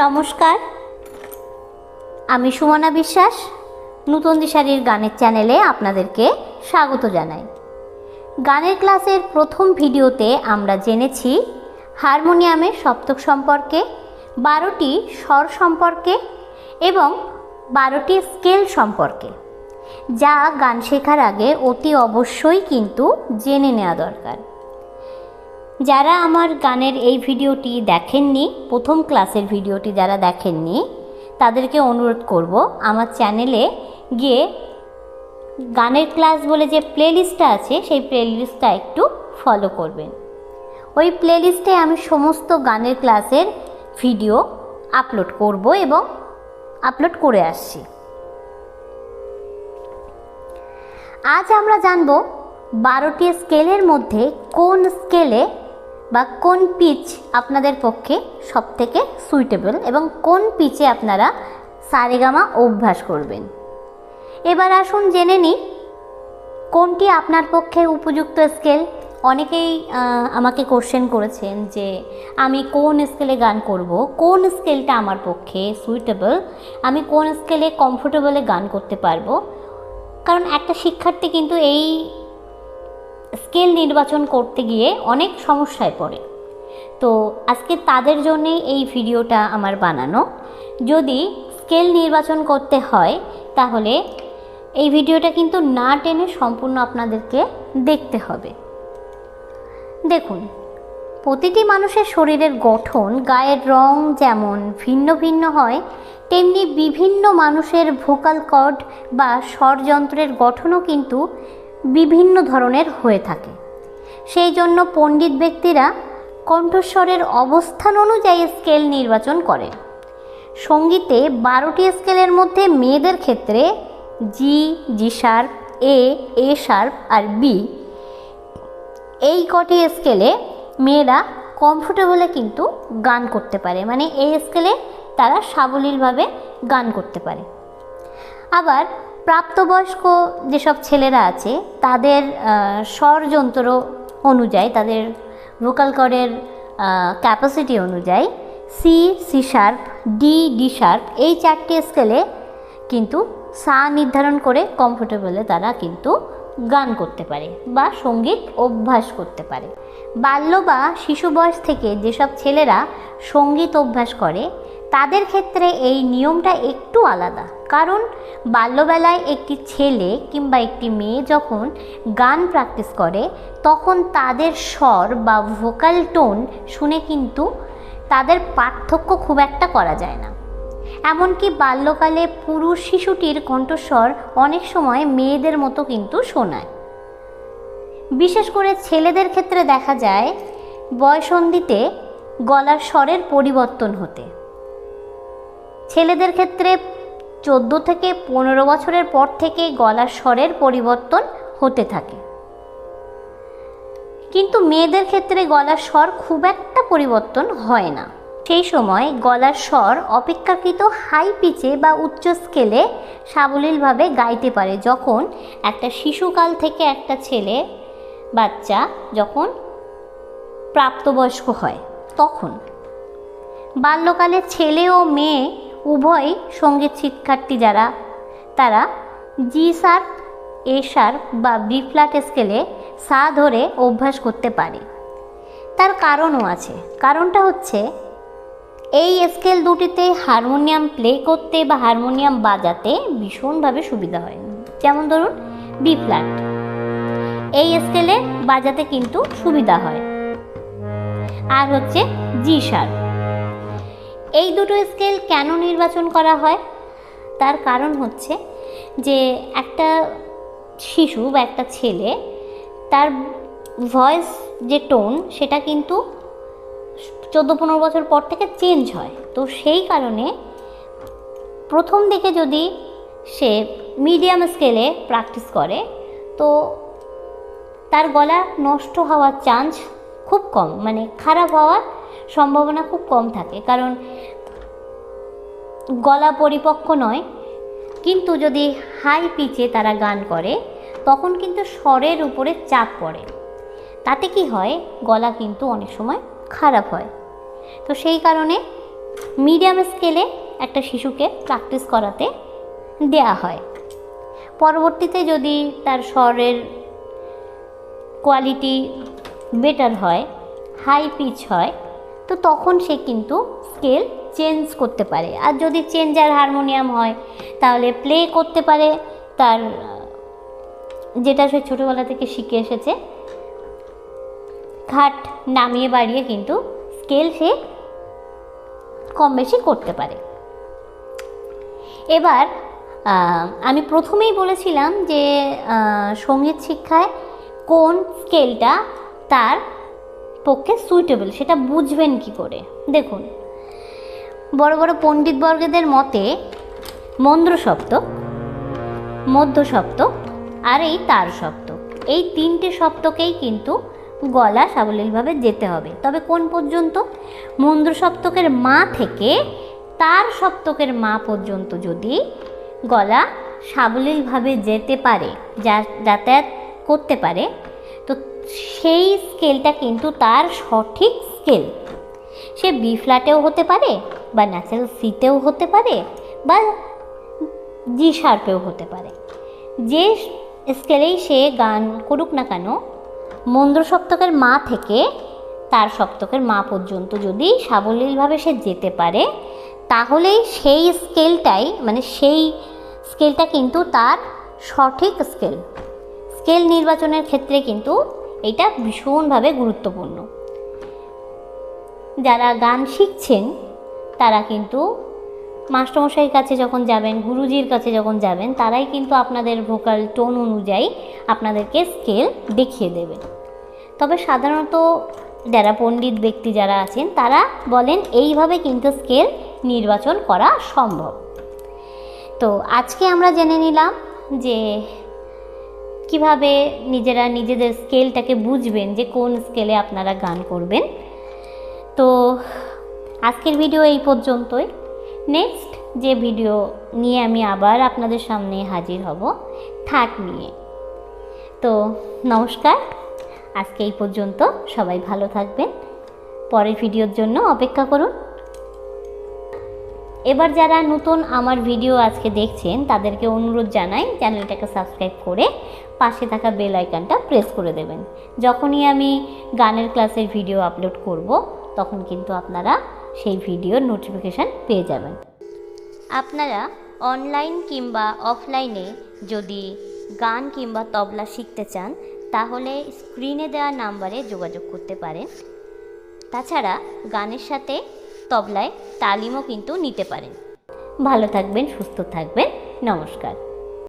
নমস্কার। আমি সুমনা বিশ্বাস, নূতন দিশারির গানের চ্যানেলে আপনাদেরকে স্বাগত জানাই। গানের ক্লাসের প্রথম ভিডিওতে আমরা জেনেছি হারমোনিয়ামের সপ্তক সম্পর্কে, বারোটি স্বর সম্পর্কে এবং বারোটি স্কেল সম্পর্কে, যা গান শেখার আগে অতি অবশ্যই কিন্তু জেনে নেওয়া দরকার। যারা আমার গানের এই ভিডিওটি দেখেননি, প্রথম ক্লাসের ভিডিওটি যারা দেখেননি, তাদেরকে অনুরোধ করব আমার চ্যানেলে গিয়ে গানের ক্লাস বলে যে প্লেলিস্টটা আছে, সেই প্লেলিস্টটা একটু ফলো করবেন। ওই প্লেলিস্টে আমি সমস্ত গানের ক্লাসের ভিডিও আপলোড করব এবং আপলোড করে আসছি। আজ আমরা জানব বারোটি স্কেলের মধ্যে কোন স্কেলে বা কোন পিচ আপনাদের পক্ষে সবথেকে সুইটেবল এবং কোন পিচে আপনারা সারেগামা অভ্যাস করবেন? এবার আসুন জেনে নিই, কোনটি আপনার পক্ষে উপযুক্ত স্কেল অনেকেই আমাকে কোশ্চেন করেছেন যে আমি কোন স্কেলে গান করব? কোন স্কেলটা আমার পক্ষে সুইটেবল আমি কোন স্কেলে কমফোর্টেবলে গান করতে পারব? কারণ একটা শিক্ষার্থী কিন্তু এই স্কেল নির্বাচন করতে গিয়ে অনেক সমস্যায় পড়ে। তো আজকে তাদের জন্যেই এই ভিডিওটা আমার বানানো। যদি স্কেল নির্বাচন করতে হয়, তাহলে এই ভিডিওটা কিন্তু না টেনে সম্পূর্ণ আপনাদেরকে দেখতে হবে। দেখুন, প্রতিটি মানুষের শরীরের গঠন গায়ের রং যেমন ভিন্ন ভিন্ন হয়, তেমনি বিভিন্ন মানুষের ভোকাল কর্ড বা স্বরযন্ত্রের গঠনও কিন্তু বিভিন্ন ধরনের হয়ে থাকে। সেই জন্য পণ্ডিত ব্যক্তিরা কণ্ঠস্বরের অবস্থান অনুযায়ী স্কেল নির্বাচন করেন সঙ্গীতে বারোটি স্কেলের মধ্যে মেয়েদের ক্ষেত্রে G G sharp A A sharp R B এই কটি স্কেলে মেয়েরা কমফোর্টেবলে কিন্তু গান করতে পারে। মানে এই স্কেলে তারা সাবলীলভাবে গান করতে পারে। আবার প্রাপ্তবয়স্ক যেসব ছেলেরা আছে, তাদের স্বরযন্ত্র অনুযায়ী, তাদের ভোকাল কর্ডের ক্যাপাসিটি অনুযায়ী C C sharp D D sharp এই চারটি স্কেলে কিন্তু সা নির্ধারণ করে কমফোর্টেবলে তারা কিন্তু গান করতে পারে বা সংগীত অভ্যাস করতে পারে। বাল্য বা শিশু বয়স থেকে যেসব ছেলেরা সংগীত অভ্যাস করে তাদের ক্ষেত্রে এই নিয়মটা একটু আলাদা। কারণ বাল্যবেলায় একটি ছেলে কিংবা একটি মেয়ে যখন গান প্র্যাকটিস করে, তখন তাদের স্বর বা ভোকাল টোন শুনে কিন্তু তাদের পার্থক্য খুব একটা করা যায় না। এমনকি বাল্যকালে পুরুষ শিশুটির কণ্ঠস্বর অনেক সময় মেয়েদের মতো কিন্তু শোনায়। বিশেষ করে ছেলেদের ক্ষেত্রে দেখা যায়, বয়সন্ধিতে গলার স্বরের পরিবর্তন হতে। ছেলেদের ক্ষেত্রে চোদ্দ থেকে পনেরো বছরের পর থেকে গলার স্বরের পরিবর্তন হতে থাকে। কিন্তু মেয়েদের ক্ষেত্রে গলার স্বর খুব একটা পরিবর্তন হয় না। সেই সময় গলার স্বর অপেক্ষাকৃত হাই পিচে বা উচ্চ স্কেলে সাবলীলভাবে গাইতে পারে। যখন একটা শিশুকাল থেকে একটা ছেলে, বাচ্চা যখন প্রাপ্তবয়স্ক হয়, তখন বাল্যকালে ছেলে ও মেয়ে উভয় সংগীত শিক্ষার্থী যারা, তারা জি শার্প এ শার্প বা বি ফ্ল্যাট স্কেলে সা ধরে অভ্যাস করতে পারে। তার কারণও আছে। কারণটা হচ্ছে, এই স্কেল দুটিতে হারমোনিয়াম প্লে করতে বা হারমোনিয়াম বাজাতে ভীষণভাবে সুবিধা হয়। যেমন ধরুন, বি ফ্ল্যাট। এই স্কেলে বাজাতে কিন্তু সুবিধা হয়। আর হচ্ছে জি শার্প এই দুটো স্কেল কেন নির্বাচন করা হয়? তার কারণ হচ্ছে যে একটা শিশু বা একটা ছেলে, তার ভয়েস যে টোন সেটা কিন্তু চোদ্দ পনেরো বছর পর থেকে চেঞ্জ হয়। তো সেই কারণে প্রথম দিকে যদি সে মিডিয়াম স্কেলে প্র্যাকটিস করে, তো তার গলা নষ্ট হওয়ার চান্স খুব কম মানে খারাপ হওয়ার সম্ভাবনা খুব কম থাকে। কারণ গলা পরিপক্ক নয়, কিন্তু যদি হাই পিচে তারা গান করে, তখন কিন্তু স্বরের উপরে চাপ পড়ে। তাতে কি হয়? গলা কিন্তু অনেক সময় খারাপ হয়। তো সেই কারণে মিডিয়াম স্কেলে একটা শিশুকে প্র্যাকটিস করাতে দেয়া হয়। পরবর্তীতে যদি তার স্বরের কোয়ালিটি বেটার হয়, হাই পিচ হয়, তো তখন সে কিন্তু স্কেল চেঞ্জ করতে পারে। আর যদি চেঞ্জার হারমোনিয়াম হয়, তাহলে প্লে করতে পারে তার, যেটা সে ছোটোবেলা থেকে শিখে এসেছে। ঘাট নামিয়ে বাড়িয়ে কিন্তু স্কেল সে কম বেশি করতে পারে। এবার আমি প্রথমেই বলেছিলাম যে সংগীত শিক্ষায় কোন স্কেলটা তার পক্ষে সুইটেবল সেটা বুঝবেন কি করে? দেখুন বড় বড় পণ্ডিতবর্গদের মতে মন্দ্র সপ্তক মধ্য সপ্তক আর এই তার সপ্তক এই তিনটে সপ্তকেই কিন্তু গলা সাবলীলভাবে যেতে হবে। তবে কোন পর্যন্ত? মন্দ্র সপ্তকের মা থেকে তার সপ্তকের মা পর্যন্ত যদি গলা সাবলীলভাবে যেতে পারে, যা যাতায়াত করতে পারে, তো সেই স্কেলটা কিন্তু তার সঠিক স্কেল সে বি ফ্ল্যাটেও হতে পারে বা ন্যাচারাল সিতেও হতে পারে বা জি শার্পেও হতে পারে। যে স্কেলেই সে গান করুক না কেন, মন্দ্র সপ্তকের মা থেকে তার সপ্তকের মা পর্যন্ত যদি সাবলীলভাবে সে যেতে পারে, তাহলেই সেই স্কেলটাই মানে সেই স্কেলটা কিন্তু তার সঠিক স্কেল স্কেল নির্বাচনের ক্ষেত্রে কিন্তু এটা ভীষণভাবে গুরুত্বপূর্ণ। যারা গান শিখছেন তারা কিন্তু মাস্টারমশাইয়ের কাছে যখন যাবেন, গুরুজির কাছে যখন যাবেন, তারাই কিন্তু আপনাদের ভোকাল টোন অনুযায়ী আপনাদেরকে স্কেল দেখিয়ে দেবে। তবে সাধারণত যারা পণ্ডিত ব্যক্তি যারা আছেন, তারা বলেন এইভাবে কিন্তু স্কেল নির্বাচন করা সম্ভব। তো আজকে আমরা জেনে নিলাম যে কীভাবে নিজেরা নিজেদের স্কেলটাকে বুঝবেন যে কোন স্কেলে আপনারা গান করবেন। তো আজকের ভিডিও এই পর্যন্তই। নেক্সট যে ভিডিও নিয়ে আমি আবার আপনাদের সামনে হাজির হব, থাক নিয়ে। তো নমস্কার, আজকে এই পর্যন্ত সবাই ভালো থাকবেন। পরের ভিডিওর জন্য অপেক্ষা করুন। এবার যারা নতুন আমার ভিডিও আজকে দেখছেন, তাদেরকে অনুরোধ জানাই চ্যানেলটাকে সাবস্ক্রাইব করে পাশে থাকা বেল আইকনটা প্রেস করে দেবেন। যখনই আমি গানের ক্লাসের ভিডিও আপলোড করব, তখন কিন্তু আপনারা সেই ভিডিওর নোটিফিকেশান পেয়ে যাবেন। আপনারা অনলাইন কিংবা অফলাইনে যদি গান কিংবা তবলা শিখতে চান, তাহলে স্ক্রিনে দেওয়া নাম্বারে যোগাযোগ করতে পারেন। তাছাড়া গানের সাথে তবলায় তালিমও কিন্তু নিতে পারেন। ভালো থাকবেন, সুস্থ থাকবেন। নমস্কার।